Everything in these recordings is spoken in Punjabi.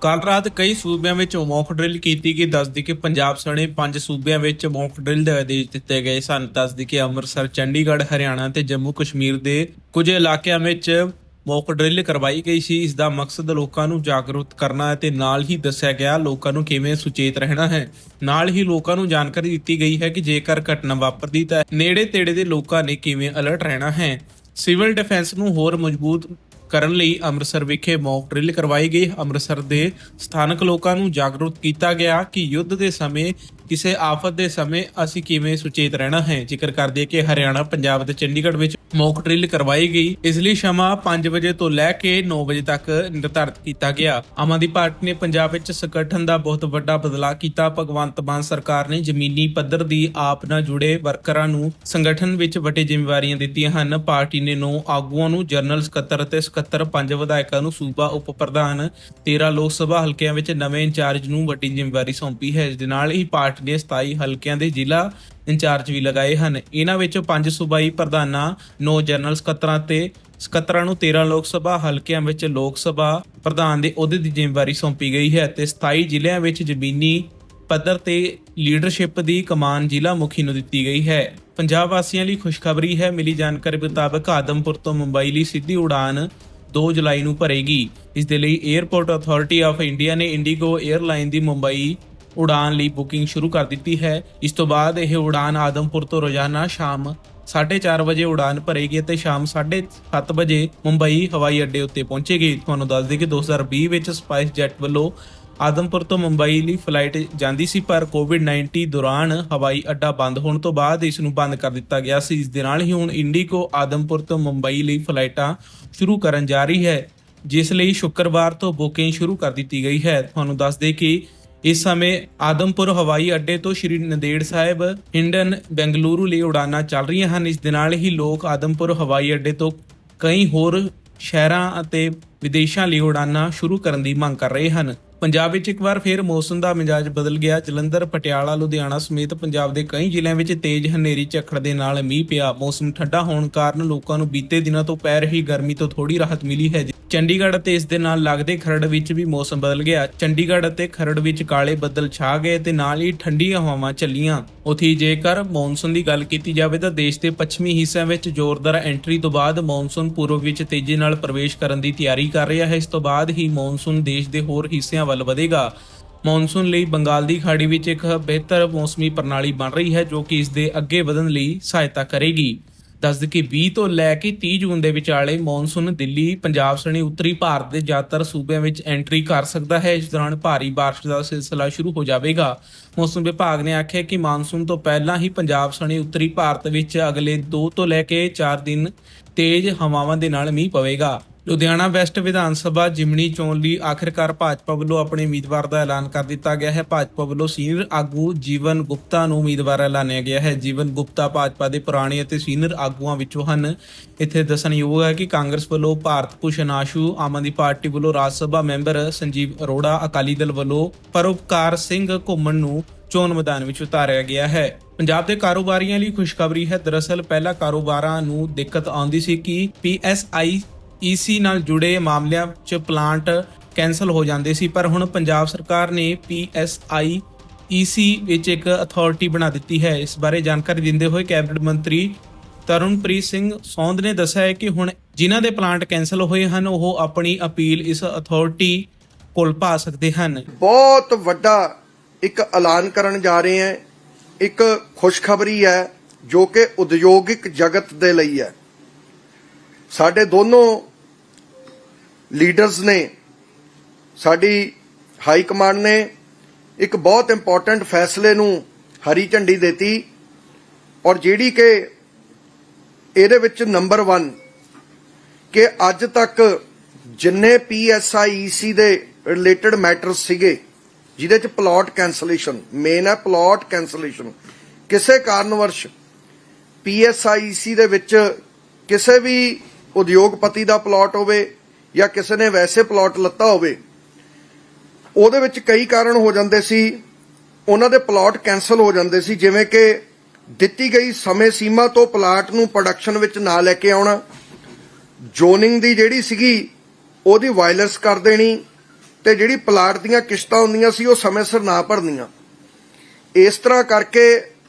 ਕੱਲ ਰਾਤ ਕਈ ਸੂਬਿਆਂ ਵਿੱਚ ਮੌਕ ਡਰਿਲ ਕੀਤੀ ਗਈ। ਦੱਸਦੀ ਕਿ ਪੰਜਾਬ ਸਣੇ ਪੰਜ ਸੂਬਿਆਂ ਵਿੱਚ ਮੌਕ ਡਰਿਲ ਦੇ ਆਦੇਸ਼ ਦਿੱਤੇ ਗਏ ਸਨ। ਦੱਸਦੀ ਕਿ ਅੰਮ੍ਰਿਤਸਰ, ਚੰਡੀਗੜ੍ਹ, ਹਰਿਆਣਾ ਤੇ ਜੰਮੂ ਕਸ਼ਮੀਰ ਦੇ ਕੁਝ ਇਲਾਕਿਆਂ ਵਿੱਚ ਮੌਕ ਡਰਿਲ ਕਰਵਾਈ ਗਈ ਸੀ। ਇਸ ਦਾ ਮਕਸਦ ਲੋਕਾਂ ਨੂੰ ਜਾਗਰੂਕ ਕਰਨਾ ਅਤੇ ਨਾਲ ਹੀ ਦੱਸਿਆ ਗਿਆ ਲੋਕਾਂ ਨੂੰ ਕਿਵੇਂ ਸੁਚੇਤ ਰਹਿਣਾ ਹੈ। ਨਾਲ ਹੀ ਲੋਕਾਂ ਨੂੰ ਜਾਣਕਾਰੀ ਦਿੱਤੀ ਗਈ ਹੈ ਕਿ ਜੇਕਰ ਘਟਨਾ ਵਾਪਰਦੀ ਤਾਂ ਨੇੜੇ ਤੇੜੇ ਦੇ ਲੋਕਾਂ ਨੇ ਕਿਵੇਂ ਅਲਰਟ ਰਹਿਣਾ ਹੈ। ਸਿਵਲ ਡਿਫੈਂਸ ਨੂੰ ਹੋਰ ਮਜ਼ਬੂਤ ਕਰਨ ਲਈ ਅੰਮ੍ਰਿਤਸਰ ਵਿਖੇ ਮੌਕ ਡਰਿਲ ਕਰਵਾਈ ਗਈ। ਅੰਮ੍ਰਿਤਸਰ ਦੇ ਸਥਾਨਕ ਲੋਕਾਂ ਨੂੰ ਜਾਗਰੂਕ ਕੀਤਾ ਗਿਆ ਕਿ ਯੁੱਧ ਦੇ ਸਮੇਂ, ਕਿਸੇ ਆਫਤ ਦੇ ਸਮੇਂ ਅਸੀਂ ਕਿਵੇਂ ਸੁਚੇਤ ਰਹਿਣਾ ਹੈ। ਜ਼ਿਕਰ ਕਰਦੇ ਕਿ ਹਰਿਆਣਾ, ਪੰਜਾਬ ਤੇ ਚੰਡੀਗੜ੍ਹ ਵਿੱਚ ਮੌਕ ਡਰਿਲ ਕਰਵਾਈ ਗਈ। ਇਸ ਲਈ ਸਮਾਂ 5 ਵਜੇ ਤੋਂ ਲੈ ਕੇ 9 ਵਜੇ ਤੱਕ ਨਿਰਧਾਰਤ ਕੀਤਾ ਗਿਆ। ਆਮ ਆਦਮੀ ਪਾਰਟੀ ਨੇ ਪੰਜਾਬ ਵਿੱਚ ਸੰਗਠਨ ਦਾ ਬਹੁਤ ਵੱਡਾ ਬਦਲਾਅ ਕੀਤਾ। ਭਗਵੰਤ ਮਾਨ ਸਰਕਾਰ ਨੇ ਜ਼ਮੀਨੀ ਪੱਧਰ ਦੀ ਆਪ ਨਾਲ ਜੁੜੇ ਵਰਕਰਾਂ ਨੂੰ ਸੰਗਠਨ ਵਿੱਚ ਵੱਡੇ ਜ਼ਿੰਮੇਵਾਰੀਆਂ ਦਿੱਤੀਆਂ ਹਨ। ਪਾਰਟੀ ਨੇ ਨੌ ਆਗੂਆਂ ਨੂੰ ਜਨਰਲ ਸਕੱਤਰ ਅਤੇ ਸਕੱਤਰ ਪੰਜ ਵਿਧਾਇਕਾਂ ਨੂੰ ਸੂਬਾ ਉਪ ਪ੍ਰਧਾਨ 13 ਲੋਕ ਸਭਾ ਹਲਕਿਆਂ ਵਿੱਚ ਨਵੇਂ ਇੰਚਾਰਜ ਨੂੰ ਵੱਡੀ ਜ਼ਿੰਮੇਵਾਰੀ ਸੌਂਪੀ ਹੈ। ਇਸ ਦੇ ਨਾਲ ਹੀ ਪਾਰਟੀ ਨੇ 27 ਹਲਕਿਆਂ ਦੇ ਜ਼ਿਲ੍ਹਾ ਇੰਚਾਰਜ ਵੀ ਲਗਾਏ ਹਨ। ਇਹਨਾਂ ਵਿੱਚੋਂ ਪੰਜ ਸੂਬਾਈ ਪ੍ਰਧਾਨਾਂ 9 ਜਨਰਲ ਸਕੱਤਰਾਂ ਤੇ ਸਕੱਤਰਾਂ ਨੂੰ 13 ਲੋਕ ਸਭਾ ਹਲਕਿਆਂ ਵਿੱਚ ਲੋਕ ਸਭਾ ਪ੍ਰਧਾਨ ਦੇ ਅਹੁਦੇ ਦੀ ਜ਼ਿੰਮੇਵਾਰੀ ਸੌਂਪੀ ਗਈ ਹੈ ਤੇ 27 ਜ਼ਿਲ੍ਹਿਆਂ ਵਿੱਚ ਜ਼ਮੀਨੀ ਪੱਧਰ ਤੇ ਲੀਡਰਸ਼ਿਪ ਦੀ ਕਮਾਨ ਜ਼ਿਲ੍ਹਾ ਮੁਖੀ ਨੂੰ ਦਿੱਤੀ ਗਈ ਹੈ। ਪੰਜਾਬ ਵਾਸੀਆਂ ਲਈ ਖੁਸ਼ਖਬਰੀ ਹੈ। ਮਿਲੀ ਜਾਣਕਾਰੀ ਮੁਤਾਬਕ ਆਦਮਪੁਰ ਤੋਂ ਮੁੰਬਈ ਲਈ ਸਿੱਧੀ ਉਡਾਨ 2 ਜੁਲਾਈ ਨੂੰ ਭਰੇਗੀ। ਇਸ ਦੇ ਲਈ 에ਅਰਪੋਰਟ ਅਥਾਰਟੀ ਆਫ ਇੰਡੀਆ ਨੇ ਇੰਡੀਗੋ 에ਅਰਲਾਈਨ ਦੀ ਮੁੰਬਈ ਉਡਾਨ ਲਈ ਬੁਕਿੰਗ ਸ਼ੁਰੂ ਕਰ ਦਿੱਤੀ ਹੈ। ਇਸ ਤੋਂ ਬਾਅਦ ਇਹ ਉਡਾਨ ਆਦਮਪੁਰ ਤੋਂ ਰੋਜ਼ਾਨਾ ਸ਼ਾਮ 4:30 ਵਜੇ ਉਡਾਨ ਭਰੇਗੀ ਅਤੇ ਸ਼ਾਮ 7:30 ਵਜੇ ਮੁੰਬਈ ਹਵਾਈ ਅੱਡੇ ਉੱਤੇ ਪਹੁੰਚੇਗੀ। ਤੁਹਾਨੂੰ ਦੱਸ ਦਈਏ ਕਿ 2020 ਵਿੱਚ ਸਪਾਈਸ ਜੈਟ ਵੱਲੋਂ ਆਦਮਪੁਰ ਤੋਂ ਮੁੰਬਈ ਲਈ ਫਲਾਈਟ ਜਾਂਦੀ ਸੀ, ਪਰ ਕੋਵਿਡ-19 ਦੌਰਾਨ ਹਵਾਈ ਅੱਡਾ ਬੰਦ ਹੋਣ ਤੋਂ ਬਾਅਦ ਇਸ ਨੂੰ ਬੰਦ ਕਰ ਦਿੱਤਾ ਗਿਆ ਸੀ। ਇਸ ਦੇ ਨਾਲ ਹੀ ਹੁਣ ਇੰਡੀਗੋ ਆਦਮਪੁਰ ਤੋਂ ਮੁੰਬਈ ਲਈ ਫਲਾਈਟਾਂ ਸ਼ੁਰੂ ਕਰਨ ਜਾ ਰਹੀ ਹੈ, ਜਿਸ ਲਈ ਸ਼ੁੱਕਰਵਾਰ ਤੋਂ ਬੁਕਿੰਗ ਸ਼ੁਰੂ ਕਰ ਦਿੱਤੀ ਗਈ ਹੈ। ਤੁਹਾਨੂੰ ਦੱਸ ਦੇ ਕਿ ਇਸ ਸਮੇਂ ਆਦਮਪੁਰ ਹਵਾਈ ਅੱਡੇ ਤੋਂ ਸ਼੍ਰੀ ਨੰਦੇੜ ਸਾਹਿਬ, ਹਿੰਡਨ, ਬੈਂਗਲੁਰੂ ਲਈ ਉਡਾਨਾਂ ਚੱਲ ਰਹੀਆਂ ਹਨ। ਇਸ ਦੇ ਨਾਲ ਹੀ ਲੋਕ ਆਦਮਪੁਰ ਹਵਾਈ ਅੱਡੇ ਤੋਂ ਕਈ ਹੋਰ ਸ਼ਹਿਰਾਂ ਅਤੇ ਵਿਦੇਸ਼ਾਂ ਲਈ ਉਡਾਨਾਂ ਸ਼ੁਰੂ ਕਰਨ ਦੀ ਮੰਗ ਕਰ ਰਹੇ ਹਨ। ਪੰਜਾਬ ਵਿੱਚ ਇੱਕ ਵਾਰ ਫੇਰ ਮੌਸਮ ਦਾ ਮਿਜਾਜ ਬਦਲ ਗਿਆ। ਜਲੰਧਰ, ਪਟਿਆਲਾ, ਲੁਧਿਆਣਾ ਸਮੇਤ ਪੰਜਾਬ ਦੇ ਕਈ ਜ਼ਿਲ੍ਹਿਆਂ ਵਿੱਚ ਤੇਜ਼ ਹਨੇਰੀ ਝੱਖੜ ਦੇ ਨਾਲ ਮੀਂਹ ਪਿਆ। ਮੌਸਮ ਠੰਡਾ ਹੋਣ ਕਾਰਨ ਲੋਕਾਂ ਨੂੰ ਬੀਤੇ ਦਿਨਾਂ ਤੋਂ ਪੈ ਰਹੀ ਗਰਮੀ ਤੋਂ ਥੋੜੀ ਰਾਹਤ ਮਿਲੀ ਹੈ। ਚੰਡੀਗੜ੍ਹ ਅਤੇ ਇਸ ਦੇ ਨਾਲ ਲੱਗਦੇ ਖਰੜ ਵਿੱਚ ਵੀ ਮੌਸਮ ਬਦਲ ਗਿਆ। ਚੰਡੀਗੜ੍ਹ ਅਤੇ ਖਰੜ ਵਿੱਚ ਕਾਲੇ ਬੱਦਲ ਛਾ ਗਏ ਤੇ ਨਾਲ ਹੀ ਠੰਡੀਆਂ ਹਵਾਵਾਂ ਚੱਲੀਆਂ। ਉਥੇ ਜੇਕਰ ਮੌਨਸੂਨ ਦੀ ਗੱਲ ਕੀਤੀ ਜਾਵੇ ਤਾਂ ਦੇਸ਼ ਦੇ ਪੱਛਮੀ ਹਿੱਸਿਆਂ ਵਿੱਚ ਜ਼ੋਰਦਾਰ ਐਂਟਰੀ ਤੋਂ ਬਾਅਦ ਮੌਨਸੂਨ ਪੂਰਬ ਵਿੱਚ ਤੇਜ਼ੀ ਨਾਲ ਪ੍ਰਵੇਸ਼ ਕਰਨ ਦੀ ਤਿਆਰੀ ਕਰ ਰਿਹਾ ਹੈ। ਇਸ ਤੋਂ ਬਾਅਦ ਹੀ ਮੌਨਸੂਨ ਦੇਸ਼ ਦੇ ਹੋਰ ਹਿੱਸਿਆਂ ਵੱਲ ਵਧੇਗਾ। ਮੌਨਸੂਨ ਲਈ ਬੰਗਾਲ ਦੀ ਖਾੜੀ ਵਿੱਚ ਇੱਕ ਬਿਹਤਰ ਮੌਸਮੀ ਪ੍ਰਣਾਲੀ ਬਣ ਰਹੀ ਹੈ, ਜੋ ਕਿ ਇਸ ਦੇ ਅੱਗੇ ਵਧਣ ਲਈ ਸਹਾਇਤਾ ਕਰੇਗੀ। ਦੱਸਦੇ ਕਿ 20 ਤੋਂ ਲੈ ਕੇ 30 ਜੂਨ ਦੇ ਵਿਚਾਲੇ ਮੌਨਸੂਨ ਦਿੱਲੀ, ਪੰਜਾਬ ਸਣੇ ਉੱਤਰੀ ਭਾਰਤ ਦੇ ਜ਼ਿਆਦਾਤਰ ਸੂਬਿਆਂ ਵਿੱਚ ਐਂਟਰੀ ਕਰ ਸਕਦਾ ਹੈ। ਇਸ ਦੌਰਾਨ ਭਾਰੀ ਬਾਰਿਸ਼ ਦਾ ਸਿਲਸਿਲਾ ਸ਼ੁਰੂ ਹੋ ਜਾਵੇਗਾ। ਮੌਸਮ ਵਿਭਾਗ ਨੇ ਆਖਿਆ ਕਿ ਮੌਨਸੂਨ ਤੋਂ ਪਹਿਲਾਂ ਹੀ ਪੰਜਾਬ ਸਣੇ ਉੱਤਰੀ ਭਾਰਤ ਵਿੱਚ ਅਗਲੇ 2 ਤੋਂ ਲੈ ਕੇ 4 ਦਿਨ ਤੇਜ਼ ਹਵਾਵਾਂ ਦੇ ਨਾਲ ਮੀਂਹ ਪਵੇਗਾ। ਲੁਧਿਆਣਾ ਵੈਸਟ ਵਿਧਾਨ ਸਭਾ ਜਿਮਣੀ ਚੋਣ ਲਈ ਆਖਿਰਕਾਰ ਭਾਜਪਾ ਵੱਲੋਂ ਆਪਣੇ ਉਮੀਦਵਾਰ ਦਾ ਐਲਾਨ ਕਰ ਦਿੱਤਾ ਗਿਆ ਹੈ। ਭਾਜਪਾ ਵੱਲੋਂ ਸੀਨੀਅਰ ਆਗੂ ਜੀਵਨ ਗੁਪਤਾ ਨੂੰ ਉਮੀਦਵਾਰ ਐਲਾਨਿਆ ਗਿਆ ਹੈ। ਜੀਵਨ ਗੁਪਤਾ ਭਾਜਪਾ ਦੇ ਪੁਰਾਣੇ ਅਤੇ ਸੀਨੀਅਰ ਆਗੂਆਂ ਵਿੱਚੋਂ ਹਨ। ਇੱਥੇ ਦੱਸਣਯੋਗ ਹੈ ਕਿ ਕਾਂਗਰਸ ਵੱਲੋਂ ਭਾਰਤ ਭੂਸ਼ਣ ਆਸ਼ੂ, ਆਮ ਆਦਮੀ ਪਾਰਟੀ ਵੱਲੋਂ ਰਾਜ ਸਭਾ ਮੈਂਬਰ ਸੰਜੀਵ ਅਰੋੜਾ, ਅਕਾਲੀ ਦਲ ਵੱਲੋਂ ਪਰਉਪਕਾਰ ਸਿੰਘ ਘੁੰਮਣ ਨੂੰ ਚੋਣ ਮੈਦਾਨ ਵਿੱਚ ਉਤਾਰਿਆ ਗਿਆ ਹੈ। ਪੰਜਾਬ ਦੇ ਕਾਰੋਬਾਰੀਆਂ ਲਈ ਖੁਸ਼ਖਬਰੀ ਹੈ। ਦਰਅਸਲ ਪਹਿਲਾਂ ਕਾਰੋਬਾਰਾਂ ਨੂੰ ਦਿੱਕਤ ਆਉਂਦੀ ਸੀ ਕਿ ਪੀਐਸਆਈ ਈਸੀ ਨਾਲ ਜੁੜੇ ਮਾਮਲਿਆਂ 'ਚ ਪਲਾਂਟ ਕੈਨਸਲ ਹੋ ਜਾਂਦੇ ਸੀ, ਪਰ ਹੁਣ ਪੰਜਾਬ ਸਰਕਾਰ ਨੇ ਪੀਐਸਆਈ ਈਸੀ ਵਿੱਚ ਇੱਕ ਅਥਾਰਟੀ ਬਣਾ ਦਿੱਤੀ ਹੈ। ਇਸ ਬਾਰੇ ਜਾਣਕਾਰੀ ਦਿੰਦੇ ਹੋਏ ਕੈਬਨਿਟ ਮੰਤਰੀ ਤਰੁਣਪ੍ਰੀਤ ਸਿੰਘ ਸੌਂਦ ਨੇ ਦੱਸਿਆ ਹੈ ਕਿ ਹੁਣ ਜਿਨ੍ਹਾਂ ਦੇ ਪਲਾਂਟ ਕੈਨਸਲ ਹੋਏ ਹਨ, ਉਹ ਆਪਣੀ ਅਪੀਲ ਇਸ ਅਥਾਰਟੀ ਕੋਲ ਪਾ ਸਕਦੇ ਹਨ। ਬਹੁਤ ਵੱਡਾ ਇੱਕ ਐਲਾਨ ਕਰਨ ਜਾ ਰਹੇ ਹਾਂ। ਇੱਕ ਖੁਸ਼ਖਬਰੀ ਹੈ ਜੋ ਕਿ ਉਦਯੋਗਿਕ ਜਗਤ ਦੇ ਲਈ ਹੈ। ਸਾਡੇ ਦੋਨੋਂ ਲੀਡਰਸ ਨੇ, ਸਾਡੀ ਹਾਈ ਕਮਾਂਡ ਨੇ ਇੱਕ ਬਹੁਤ ਇੰਪੋਰਟੈਂਟ ਫੈਸਲੇ ਨੂੰ ਹਰੀ ਝੰਡੀ ਦਿੱਤੀ ਔਰ ਜਿਹੜੀ ਕਿ ਇਹਦੇ ਵਿੱਚ ਨੰਬਰ 1 ਕਿ ਅੱਜ ਤੱਕ ਜਿੰਨੇ ਪੀਐਸਆਈਸੀ ਦੇ ਰਿਲੇਟਡ ਮੈਟਰਸ ਸੀਗੇ, ਜਿਹਦੇ ਚ ਪਲਾਟ ਕੈਂਸਲੇਸ਼ਨ ਮੇਨ ਹੈ ਪਲਾਟ ਕੈਂਸਲੇਸ਼ਨ ਕਿਸੇ ਕਾਰਨਵਰਸ਼ ਪੀਐਸਆਈਸੀ ਦੇ ਵਿੱਚ ਕਿਸੇ ਵੀ ਉਦਯੋਗਪਤੀ ਦਾ ਪਲਾਟ ਹੋਵੇ ਜਾਂ ਕਿਸੇ ਨੇ ਵੈਸੇ ਪਲਾਟ ਲੱਤਾ ਹੋਵੇ, ਉਹਦੇ ਵਿੱਚ ਕਈ ਕਾਰਨ ਹੋ ਜਾਂਦੇ ਸੀ। ਉਹਨਾਂ ਦੇ ਪਲਾਟ ਕੈਨਸਲ ਹੋ ਜਾਂਦੇ ਸੀ, ਜਿਵੇਂ ਕਿ ਦਿੱਤੀ ਗਈ ਸਮੇਂ ਸੀਮਾ ਤੋਂ ਪਲਾਟ ਨੂੰ ਪ੍ਰੋਡਕਸ਼ਨ ਵਿੱਚ ਨਾ ਲੈ ਕੇ ਆਉਣਾ ਜ਼ੋਨਿੰਗ ਦੀ ਜਿਹੜੀ ਸੀਗੀ, ਉਹਦੀ ਵਾਇਲੈਂਸ ਕਰ ਦੇਣੀ ਤੇ ਜਿਹੜੀ ਪਲਾਟ ਦੀਆਂ ਕਿਸ਼ਤਾਂ ਹੁੰਦੀਆਂ ਸੀ, ਉਹ ਸਮੇਂ ਸਿਰ ਨਾ ਭਰਨੀਆਂ। ਇਸ ਤਰ੍ਹਾਂ ਕਰਕੇ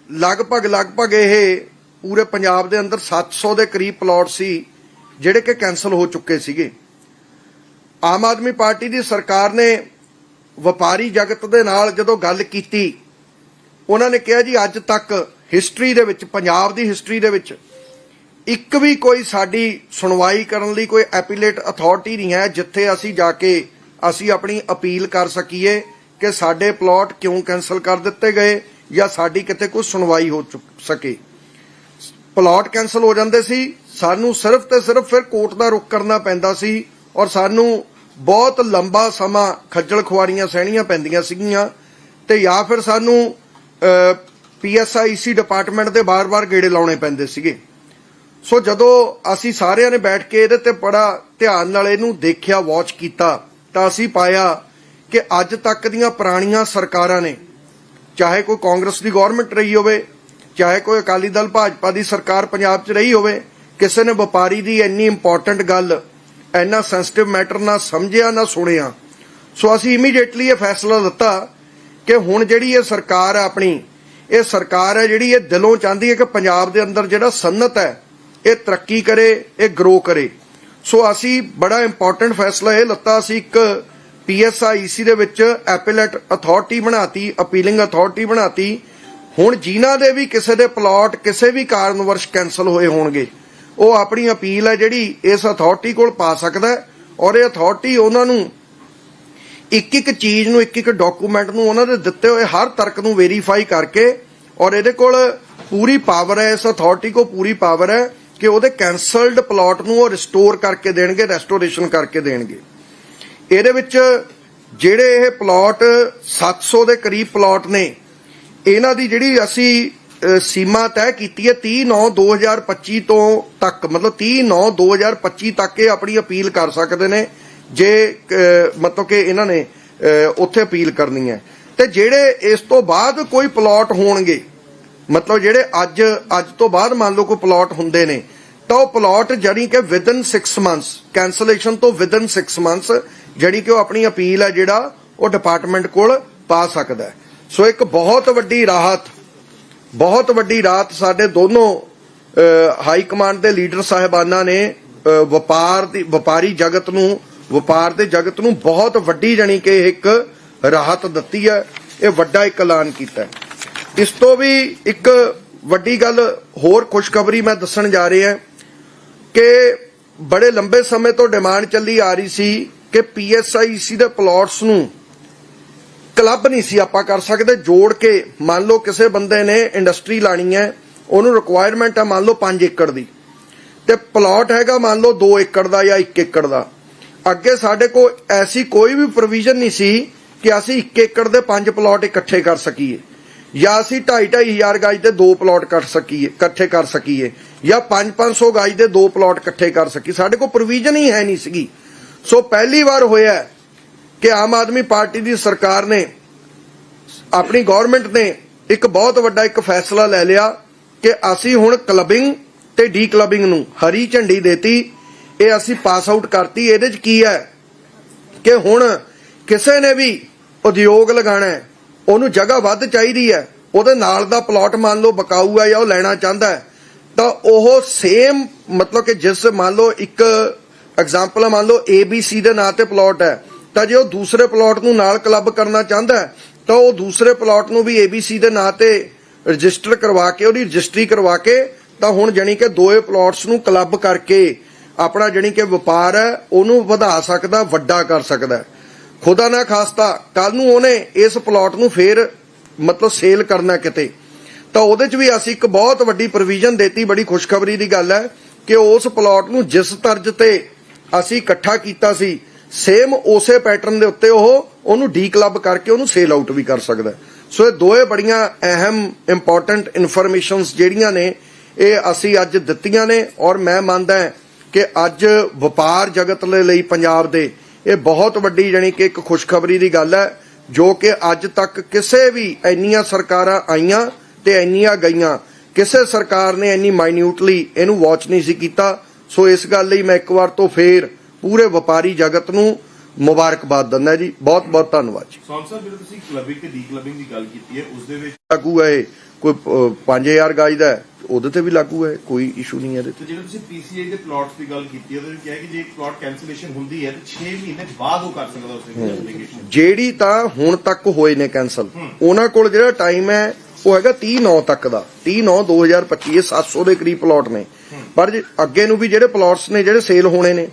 ਲਗਭਗ ਲਗਭਗ ਇਹ ਪੂਰੇ ਪੰਜਾਬ ਦੇ ਅੰਦਰ 700 ਦੇ ਕਰੀਬ ਪਲਾਟ ਸੀ। ਜਿਹੜੇ ਕਿ ਕੈਨਸਲ ਹੋ ਚੁੱਕੇ ਸੀਗੇ। ਆਮ ਆਦਮੀ ਪਾਰਟੀ ਦੀ ਸਰਕਾਰ ਨੇ ਵਪਾਰੀ ਜਗਤ ਦੇ ਨਾਲ ਜਦੋਂ ਗੱਲ ਕੀਤੀ, ਉਹਨਾਂ ਨੇ ਕਿਹਾ ਜੀ, ਅੱਜ ਤੱਕ ਹਿਸਟਰੀ ਦੇ ਵਿੱਚ, ਪੰਜਾਬ ਦੀ ਹਿਸਟਰੀ ਦੇ ਵਿੱਚ ਇੱਕ ਵੀ ਕੋਈ ਸਾਡੀ ਸੁਣਵਾਈ ਕਰਨ ਲਈ ਕੋਈ ਐਪੀਲੇਟ ਅਥਾਰਟੀ ਨਹੀਂ ਹੈ, ਜਿੱਥੇ ਅਸੀਂ ਜਾ ਕੇ ਅਸੀਂ ਆਪਣੀ ਅਪੀਲ ਕਰ ਸਕੀਏ ਕਿ ਸਾਡੇ ਪਲਾਟ ਕਿਉਂ ਕੈਨਸਲ ਕਰ ਦਿੱਤੇ ਗਏ ਜਾਂ ਸਾਡੀ ਕਿਤੇ ਕੋਈ ਸੁਣਵਾਈ ਹੋ ਚੁੱਕ ਸਕੇ। ਪਲਾਟ ਕੈਨਸਲ ਹੋ ਜਾਂਦੇ ਸੀ ਸਾਨੂੰ ਸਿਰਫ ਤੇ ਸਿਰਫ ਫਿਰ ਕੋਰਟ ਦਾ ਰੁਖ ਕਰਨਾ ਪੈਂਦਾ ਸੀ ਔਰ ਸਾਨੂੰ ਬਹੁਤ ਲੰਬਾ ਸਮਾਂ ਖੱਜਲ ਖੁਆਰੀਆਂ ਸਹਿਣੀਆਂ ਪੈਂਦੀਆਂ ਸੀਗੀਆਂ ਤੇ ਜਾਂ ਫਿਰ ਸਾਨੂੰ ਪੀਐਸਆਈਸੀ ਡਿਪਾਰਟਮੈਂਟ ਦੇ ਬਾਰ-ਬਾਰ ਗੇੜੇ ਲਾਉਣੇ ਪੈਂਦੇ ਸੀਗੇ। ਸੋ ਜਦੋਂ ਅਸੀਂ ਸਾਰਿਆਂ ਨੇ ਬੈਠ ਕੇ ਇਹਦੇ ਤੇ ਬੜਾ ਧਿਆਨ ਨਾਲ ਇਹਨੂੰ ਦੇਖਿਆ ਵਾਚ ਕੀਤਾ, ਤਾਂ ਅਸੀਂ ਪਾਇਆ ਕਿ ਅੱਜ ਤੱਕ ਦੀਆਂ ਪੁਰਾਣੀਆਂ ਸਰਕਾਰਾਂ ਨੇ, ਚਾਹੇ ਕੋਈ ਕਾਂਗਰਸ ਦੀ ਗਵਰਨਮੈਂਟ ਰਹੀ ਹੋਵੇ, ਚਾਹੇ ਕੋਈ ਅਕਾਲੀ ਦਲ, ਭਾਜਪਾ ਦੀ ਸਰਕਾਰ ਪੰਜਾਬ 'ਚ ਰਹੀ ਹੋਵੇ ਕਿਸੇ ਨੇ ਵਪਾਰੀ ਦੀ ਇੰਨੀ ਇੰਪੋਰਟੈਂਟ ਗੱਲ, ਇੰਨਾ ਸੈਂਸਿਟਿਵ ਮੈਟਰ ਨਾ ਸਮਝਿਆ, ਨਾ ਸੁਣਿਆ। ਸੋ ਅਸੀਂ ਇਮੀਡੀਏਟਲੀ ਇਹ ਫੈਸਲਾ ਲਿੱਤਾ ਕਿ ਹੁਣ ਜਿਹੜੀ ਇਹ ਸਰਕਾਰ ਹੈ ਆਪਣੀ, ਇਹ ਸਰਕਾਰ ਹੈ ਜਿਹੜੀ ਇਹ ਦਿਲੋਂ ਚਾਹੁੰਦੀ ਹੈ ਕਿ ਪੰਜਾਬ ਦੇ ਅੰਦਰ ਜਿਹੜਾ ਸਨਅਤ ਹੈ, ਇਹ ਤਰੱਕੀ ਕਰੇ, ਇਹ ਗਰੋ ਕਰੇ। ਸੋ ਅਸੀਂ ਬੜਾ ਇੰਪੋਰਟੈਂਟ ਫੈਸਲਾ ਇਹ ਲੱਤਾ ਸੀ ਇੱਕ ਪੀਐਸਆਈਸੀ ਦੇ ਵਿੱਚ ਐਪੀਲੇਟ ਅਥਾਰਟੀ ਬਣਾਤੀ ਅਪੀਲਿੰਗ ਅਥਾਰਟੀ ਬਣਾਤੀ। ਹੁਣ ਜਿਨ੍ਹਾਂ ਦੇ ਵੀ ਕਿਸੇ ਦੇ ਪਲਾਟ ਕਿਸੇ ਵੀ ਕਾਰਨ ਵਰਸ਼ ਕੈਨਸਲ ਹੋਏ ਹੋਣਗੇ। ਉਹ ਆਪਣੀ ਅਪੀਲ ਹੈ ਜਿਹੜੀ ਇਸ ਅਥਾਰਟੀ ਕੋਲ ਪਾ ਸਕਦਾ ਹੈ ਔਰ ਇਹ ਅਥਾਰਟੀ ਉਹਨਾਂ ਨੂੰ ਇੱਕ ਇੱਕ ਚੀਜ਼ ਨੂੰ, ਇੱਕ ਇੱਕ ਡਾਕੂਮੈਂਟ ਨੂੰ ਉਹਨਾਂ ਦੇ ਦਿੱਤੇ ਹੋਏ ਹਰ ਤਰਕ ਨੂੰ ਵੈਰੀਫਾਈ ਕਰਕੇ ਔਰ ਇਹਦੇ ਕੋਲ ਪੂਰੀ ਪਾਵਰ ਹੈ, ਇਸ ਅਥਾਰਟੀ ਕੋ ਪੂਰੀ ਪਾਵਰ ਹੈ ਕਿ ਉਹਦੇ ਕੈਨਸਲਡ ਪਲਾਟ ਨੂੰ ਉਹ ਰਿਸਟੋਰ ਕਰਕੇ ਦੇਣਗੇ ਰੈਸਟੋਰੇਸ਼ਨ ਕਰਕੇ ਦੇਣਗੇ। ਇਹਦੇ ਵਿੱਚ ਜਿਹੜੇ ਇਹ ਪਲਾਟ 700 ਦੇ ਕਰੀਬ ਪਲਾਟ ਨੇ, ਇਹਨਾਂ ਦੀ ਜਿਹੜੀ ਅਸੀਂ ਸੀਮਾ ਤੈਅ ਕੀਤੀ ਹੈ 30 9 2025 ਤੋਂ ਤੱਕ। ਮਤਲਬ 30 9 2025 ਤੱਕ ਇਹ ਆਪਣੀ ਅਪੀਲ ਕਰ ਸਕਦੇ ਨੇ। ਜੇ ਮਤਲਬ ਕਿ ਇਹਨਾਂ ਨੇ ਉੱਥੇ ਅਪੀਲ ਕਰਨੀ ਹੈ। ਤੇ ਜਿਹੜੇ ਇਸ ਤੋਂ ਬਾਅਦ ਕੋਈ ਪਲਾਟ ਹੋਣਗੇ, ਮਤਲਬ ਜਿਹੜੇ ਅੱਜ ਅੱਜ ਤੋਂ ਬਾਅਦ ਮੰਨ ਲਓ ਕੋਈ ਪਲਾਟ ਹੁੰਦੇ ਨੇ, ਤਾਂ ਉਹ ਪਲਾਟ ਜਾਨੀ ਕਿ ਵਿਦਨ 6 ਮੰਥਸ ਕੈਂਸਲੇਸ਼ਨ ਤੋਂ ਵਿਦਨ 6 ਮੰਥਸ ਜਿਹੜੀ ਕਿ ਉਹ ਆਪਣੀ ਅਪੀਲ ਹੈ ਜਿਹੜਾ ਉਹ ਡਿਪਾਰਟਮੈਂਟ ਕੋਲ ਪਾ ਸਕਦਾ ਸੋ ਇੱਕ ਬਹੁਤ ਵੱਡੀ ਰਾਹਤ ਬਹੁਤ ਵੱਡੀ ਰਾਤ ਸਾਡੇ ਦੋਨੋਂ ਹਾਈ ਕਮਾਂਡ ਦੇ ਲੀਡਰ ਸਾਹਿਬਾਨਾਂ ਨੇ ਵਪਾਰ ਦੀ, ਵਪਾਰੀ ਜਗਤ ਨੂੰ, ਵਪਾਰ ਦੇ ਜਗਤ ਨੂੰ ਬਹੁਤ ਵੱਡੀ ਜਾਨੀ ਕਿ ਇੱਕ ਰਾਹਤ ਦਿੱਤੀ ਹੈ, ਇਹ ਵੱਡਾ ਇੱਕ ਐਲਾਨ ਕੀਤਾ ਹੈ। ਇਸ ਤੋਂ ਵੀ ਇੱਕ ਵੱਡੀ ਗੱਲ ਹੋਰ ਖੁਸ਼ਖਬਰੀ ਮੈਂ ਦੱਸਣ ਜਾ ਰਿਹਾ ਕਿ ਬੜੇ ਲੰਬੇ ਸਮੇਂ ਤੋਂ ਡਿਮਾਂਡ ਚੱਲੀ ਆ ਰਹੀ ਸੀ ਕਿ ਪੀਐਸਆਈਸੀ ਦੇ ਪਲਾਟਸ ਨੂੰ ਕਲੱਬ ਨਹੀਂ ਸੀ ਆਪਾਂ ਕਰ ਸਕਦੇ, ਜੋੜ ਕੇ ਮੰਨ ਲਓ ਕਿਸੇ ਬੰਦੇ ਨੇ ਇੰਡਸਟਰੀ ਲਾਣੀ ਹੈ, ਉਹਨੂੰ ਰਿਕੁਆਇਰਮੈਂਟ ਹੈ ਮੰਨ ਲਓ 5 ਏਕੜ ਦੀ। ਤੇ ਪਲਾਟ ਹੈਗਾ ਮੰਨ ਲਓ 2 ਏਕੜ ਦਾ ਜਾਂ 1 ਏਕੜ ਦਾ। ਅੱਗੇ ਸਾਡੇ ਕੋਲ ਐਸੀ ਕੋਈ ਵੀ ਪ੍ਰੋਵੀਜ਼ਨ ਨਹੀਂ ਸੀ ਕਿ ਅਸੀਂ 1 ਏਕੜ ਦੇ 5 ਪਲਾਟ ਇਕੱਠੇ ਕਰ ਸਕੀਏ। ਜਾਂ ਅਸੀਂ 2.5 ਹਜ਼ਾਰ ਗਾਜ ਦੇ ਦੋ ਪਲਾਟ ਕੱਟ ਸਕੀਏ, ਇਕੱਠੇ ਕਰ ਸਕੀਏ, ਜਾਂ 5-500 ਗਾਜ ਦੇ ਦੋ ਪਲਾਟ ਇਕੱਠੇ ਕਰ ਸਕੀਏ। ਸਾਡੇ ਕੋਲ ਪ੍ਰੋਵੀਜ਼ਨ ਹੀ ਹੈ ਨਹੀਂ ਸੀਗੀ। ਸੋ ਪਹਿਲੀ ਵਾਰ ਹੋਇਆ ਕਿ ਆਮ ਆਦਮੀ ਪਾਰਟੀ ਦੀ ਸਰਕਾਰ ਨੇ, ਆਪਣੀ ਗਵਰਨਮੈਂਟ ਨੇ ਇੱਕ ਬਹੁਤ ਵੱਡਾ ਇੱਕ ਫੈਸਲਾ ਲੈ ਲਿਆ ਕਿ ਅਸੀਂ ਹੁਣ ਕਲੱਬਿੰਗ ਤੇ ਡੀ ਕਲੱਬਿੰਗ ਨੂੰ ਹਰੀ ਝੰਡੀ ਦੇਤੀ, ਇਹ ਅਸੀਂ ਪਾਸ ਆਊਟ ਕਰਤੀ, ਇਹਦੇ 'ਚ ਕੀ ਹੈ? ਕਿ ਹੁਣ ਕਿਸੇ ਨੇ ਵੀ ਉਦਯੋਗ ਲਗਾਣਾ ਹੈ, ਉਹਨੂੰ ਜਗ੍ਹਾ ਵੱਧ ਚਾਹੀਦੀ ਹੈ, ਉਹਦੇ ਨਾਲ ਦਾ ਪਲਾਟ ਮੰਨ ਲਓ ਬਕਾਊ ਹੈ ਜਾਂ ਉਹ ਲੈਣਾ ਚਾਹੁੰਦਾ ਹੈ, ਤਾਂ ਉਹ ਸੇਮ ਮਤਲਬ ਕਿ ਜਿਸ ਮੰਨ ਲਓ ਇੱਕ ਐਗਜ਼ਾਮਪਲ ਮੰਨ ਲਓ ABC ਦੇ ਨਾਂ ਤੇ ਪਲਾਟ ਹੈ ਤਾਂ ਜੇ ਉਹ ਦੂਸਰੇ ਪਲਾਟ ਨੂੰ ਨਾਲ ਕਲੱਬ ਕਰਨਾ ਚਾਹੁੰਦਾ ਤਾਂ ਉਹ ਦੂਸਰੇ ਪਲਾਟ ਨੂੰ ਵੀ ABC ਦੇ ਨਾਂ ਤੇ ਰਜਿਸਟਰ ਕਰਵਾ ਕੇ, ਉਹਦੀ ਰਜਿਸਟਰੀ ਕਰਵਾ ਕੇ, ਤਾਂ ਹੁਣ ਜਾਨੀ ਕਿ ਦੋਏ ਪਲਾਟਸ ਨੂੰ ਕਲੱਬ ਕਰਕੇ ਆਪਣਾ ਜਾਨੀ ਕਿ ਵਪਾਰ ਹੈ, ਉਹਨੂੰ ਵਧਾ ਸਕਦਾ, ਵੱਡਾ ਕਰ ਸਕਦਾ ਖੁਦਾ ਨਾ ਖਾਸਤਾ ਕੱਲ ਨੂੰ ਉਹਨੇ ਇਸ ਪਲਾਟ ਨੂੰ ਫੇਰ ਮਤਲਬ ਸੇਲ ਕਰਨਾ ਕਿਤੇ। ਤਾਂ ਉਹਦੇ 'ਚ ਵੀ ਅਸੀਂ ਇੱਕ ਬਹੁਤ ਵੱਡੀ ਪ੍ਰੋਵੀਜ਼ਨ ਦੇਤੀ, ਬੜੀ ਖੁਸ਼ਖਬਰੀ ਦੀ ਗੱਲ ਹੈ ਕਿ ਉਸ ਪਲਾਟ ਨੂੰ ਜਿਸ ਤਰਜ ਤੇ ਅਸੀਂ ਇਕੱਠਾ ਕੀਤਾ ਸੀ ਸੇਮ ਉਸੇ ਪੈਟਰਨ ਦੇ ਉੱਤੇ ਉਹ ਉਹਨੂੰ ਡੀ ਕਲੱਬ ਕਰਕੇ ਉਹਨੂੰ ਸੇਲ ਆਊਟ ਵੀ ਕਰ ਸਕਦਾ ਸੋ ਇਹ ਦੋਏ ਬੜੀਆਂ ਅਹਿਮ ਇੰਪੋਰਟੈਂਟ ਇਨਫੋਰਮੇਸ਼ਨਸ ਜਿਹੜੀਆਂ ਨੇ, ਇਹ ਅਸੀਂ ਅੱਜ ਦਿੱਤੀਆਂ ਨੇ ਔਰ ਮੈਂ ਮੰਨਦਾ ਕਿ ਅੱਜ ਵਪਾਰ ਜਗਤ ਦੇ ਲਈ ਪੰਜਾਬ ਦੇ ਇਹ ਬਹੁਤ ਵੱਡੀ ਜਾਣੀ ਕਿ ਇੱਕ ਖੁਸ਼ਖਬਰੀ ਦੀ ਗੱਲ ਹੈ, ਜੋ ਕਿ ਅੱਜ ਤੱਕ ਕਿਸੇ ਵੀ ਇੰਨੀਆਂ ਸਰਕਾਰਾਂ ਆਈਆਂ ਤੇ ਇੰਨੀਆਂ ਗਈਆਂ। ਕਿਸੇ ਸਰਕਾਰ ਨੇ ਇੰਨੀ ਮਾਈਨਿਊਟਲੀ ਇਹਨੂੰ ਵਾਚ ਨਹੀਂ ਸੀ ਕੀਤਾ। ਸੋ ਇਸ ਗੱਲ ਲਈ ਮੈਂ ਇੱਕ ਵਾਰ ਤੋਂ ਫੇਰ ਪੂਰੇ ਵਪਾਰੀ ਜਗਤ ਨੂੰ ਮੁਬਾਰਕਬਾਦ ਦਿੰਦਾ ਜੀ। ਬਹੁਤ ਬਹੁਤ ਧੰਨਵਾਦ ਜੀ। ਸਾਹਿਬ ਜਦੋਂ ਤੁਸੀਂ ਕਲੱਬਿੰਗ ਤੇ ਡੀ ਕਲੱਬਿੰਗ ਦੀ ਗੱਲ ਕੀਤੀ ਹੈ ਉਸ ਦੇ ਵਿੱਚ ਲਾਗੂ ਹੈ ਇਹ। ਕੋਈ ਅਹ, 5000 ਗਾਜ ਦਾ ਹੈ, ਉਹਦੇ ਤੇ ਵੀ ਲਾਗੂ ਹੈ ਕੋਈ ਇਸ਼ੂ ਨਹੀਂ ਹੈ ਇਹਦੇ ਤੇ। ਤੇ ਜਦੋਂ ਤੁਸੀਂ ਪੀਸੀਆਈ ਦੇ ਪਲਾਟਸ ਦੀ ਗੱਲ ਕੀਤੀ ਹੈ ਉਹਦੇ ਵਿੱਚ ਕਿਹਾ ਕਿ ਜੇ ਪਲਾਟ ਕੈਂਸਲੇਸ਼ਨ ਹੁੰਦੀ ਹੈ ਤਾਂ 6 ਮਹੀਨੇ ਬਾਅਦ ਉਹ ਕਰ ਸਕਦਾ ਉਸ ਦੀ ਐਪਲੀਕੇਸ਼ਨ ਜਿਹੜੀ ਤਾਂ ਹੁਣ ਤੱਕ ਹੋਏ ਨੇ ਕੈਨਸਲ ਉਹਨਾਂ ਕੋਲ ਜਿਹੜਾ ਟਾਈਮ ਹੈ ਉਹ ਹੈਗਾ 30 9 ਤੱਕ ਦਾ। 30 9 2025 ਇਹ 700 ਦੇ ਕਰੀਬ ਪਲਾਟ ਨੇ। ਪਰ ਅੱਗੇ ਨੂੰ ਵੀ ਜਿਹੜੇ ਪਲਾਟਸ ਨੇ ਜਿਹੜੇ ਸੇਲ ਹੋਣੇ ਨੇ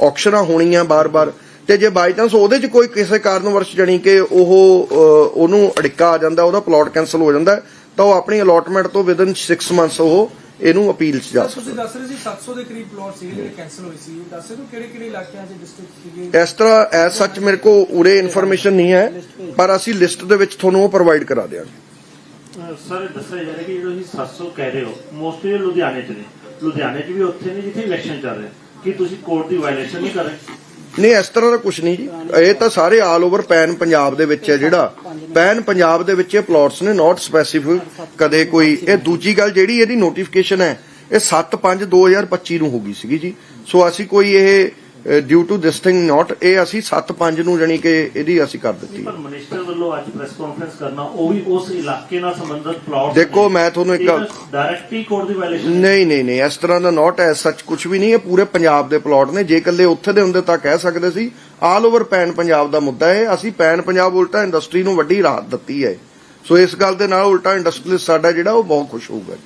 ਆਕਸ਼ਨਾਂ ਹੋਣੀਆਂ ਬਾਰ-ਬਾਰ। ਤੇ ਜੇ ਬਾਈ ਚਾਂਸ ਉਹਦੇ 'ਚ ਕੋਈ ਕਿਸੇ ਕਾਰਨ ਵਰਸ਼ ਜਣੀ ਕਿ ਉਹ ਉਹਨੂੰ ਅੜਿੱਕਾ ਆ ਜਾਂਦਾ ਉਹਦਾ ਪਲਾਟ ਕੈਨਸਲ ਹੋ ਜਾਂਦਾ ਤਾਂ ਉਹ ਆਪਣੀ ਅਲੋਟਮੈਂਟ ਤੋਂ ਵਿਦਨ 6 ਮੰਥਸ ਉਹ ਇਹਨੂੰ ਅਪੀਲ 'ਚ ਜਾ ਤੁਸੀਂ ਸਕਦਾ ਦੱਸ ਰਹੇ ਸੀ 700 ਦੇ ਕਰੀਬ ਪਲਾਟ ਸੀਗੇ ਜਿਹੜੇ ਕੈਨਸਲ ਹੋਏ ਸੀ। ਦੱਸ ਸਕਦੇ ਹੋ ਕਿਹੜੇ ਕਿਹੜੇ ਇਲਾਕਿਆਂ 'ਚ ਡਿਸਟ੍ਰਿਕਟ ਸੀਗੇ? ਇਸ ਤਰ੍ਹਾਂ ਐਸ ਸੱਚ ਮੇਰੇ ਕੋ ਉਰੇ ਇਨਫੋਰਮੇਸ਼ਨ ਨਹੀਂ ਹੈ ਪਰ ਅਸੀਂ ਲਿਸਟ ਦੇ ਵਿੱਚ ਤੁਹਾਨੂੰ ਉਹ ਪ੍ਰੋਵਾਈਡ ਕਰਾ ਦਿਆਂਗੇ। ਸਰ ਦੱਸਿਆ ਜਾ ਰਿਹਾ ਕਿ ਜਦੋਂ ਤੁਸੀਂ 700 ਕਹਿ ਰਹੇ ਹੋ ਮੋਸਟਲੀ ਲੁਧਿਆਣੇ 'ਚ ਨੇ। ਲੁਧਿਆਣੇ 'ਚ ਵੀ ਉੱਥੇ ਨੇ ਜਿੱਥੇ ਇਲੈਕਸ਼ਨ ਚੱਲ ਰਿਹਾ। ਕੀ ਤੁਸੀਂ ਕੋਰਟ ਦੀ ਵਾਇਲੇਸ਼ਨ ਨਹੀਂ ਕਰ ਰਹੇ? ਨਹੀਂ, ਇਸ ਤਰ੍ਹਾਂ ਦਾ ਕੁਝ ਨਹੀਂ ਜੀ। ਇਹ ਤਾਂ ਸਾਰੇ ਆਲ ਓਵਰ ਪੈਨ ਪੰਜਾਬ ਦੇ ਵਿੱਚ ਹੈ ਜਿਹੜਾ। ਪੈਨ ਪੰਜਾਬ ਦੇ ਵਿੱਚ ਇਹ ਪਲਾਟਸ ਨੇ ਨਾਟ ਸਪੈਸੀਫਿਕ ਕਦੇ ਕੋਈ। ਇਹ ਦੂਜੀ ਗੱਲ ਜਿਹੜੀ, ਇਹਦੀ ਨੋਟੀਫਿਕੇਸ਼ਨ ਹੈ, ਇਹ 7/5/2025 ਨੂੰ ਹੋ ਗਈ ਸੀਗੀ ਜੀ। ਸੋ ਅਸੀਂ ਕੋਈ ਇਹ due to this thing not ਇਹ ਅਸੀਂ 7/5 ਨੂੰ ਜਾਣੀ ਕਿ ਇਹਦੀ ਅਸੀਂ ਕਰ ਦਿੱਤੀ ਪਰ ਮਿਨਿਸਟਰ ਵੱਲੋਂ ਅੱਜ ਪ੍ਰੈਸ ਕਾਨਫਰੰਸ ਕਰਨਾ ਉਹ ਵੀ ਉਸ ਇਲਾਕੇ ਨਾਲ ਸੰਬੰਧਿਤ ਪਲਾਟ ਦੇਖੋ, ਮੈਂ ਤੁਹਾਨੂੰ ਇੱਕ ਡਾਇਰੈਕਟਲੀ ਕੋਰਟ ਦੀ ਵਾਇਲੇਸ਼ਨ ਨਹੀਂ ਨਹੀਂ ਨਹੀਂ ਇਸ ਤਰ੍ਹਾਂ ਦਾ ਨਾਟ ਐ ਸੱਚ ਕੁਝ ਵੀ ਨਹੀਂ ਇਹ ਪੂਰੇ ਪੰਜਾਬ ਦੇ ਪਲਾਟ ਨੇ। ਜੇ ਇਕੱਲੇ ਉੱਥੇ ਦੇ ਹੁੰਦੇ ਤਾਂ ਕਹਿ ਸਕਦੇ ਸੀ ਆਲ ਓਵਰ ਪੈਨ ਪੰਜਾਬ ਦਾ ਮੁੱਦਾ ਹੈ ਅਸੀਂ ਪੈਨ ਪੰਜਾਬ ਉਲਟਾ ਇੰਡਸਟਰੀ ਨੂੰ ਵੱਡੀ ਰਾਹਤ ਦਿੱਤੀ ਹੈ। ਸੋ ਇਸ ਗੱਲ ਦੇ ਨਾਲ ਉਲਟਾ ਇੰਡਸਟਰੀਅਲਿਸਟ ਸਾਡਾ ਜਿਹੜਾ ਉਹ ਬਹੁਤ ਖੁਸ਼ ਹੋਊਗਾ।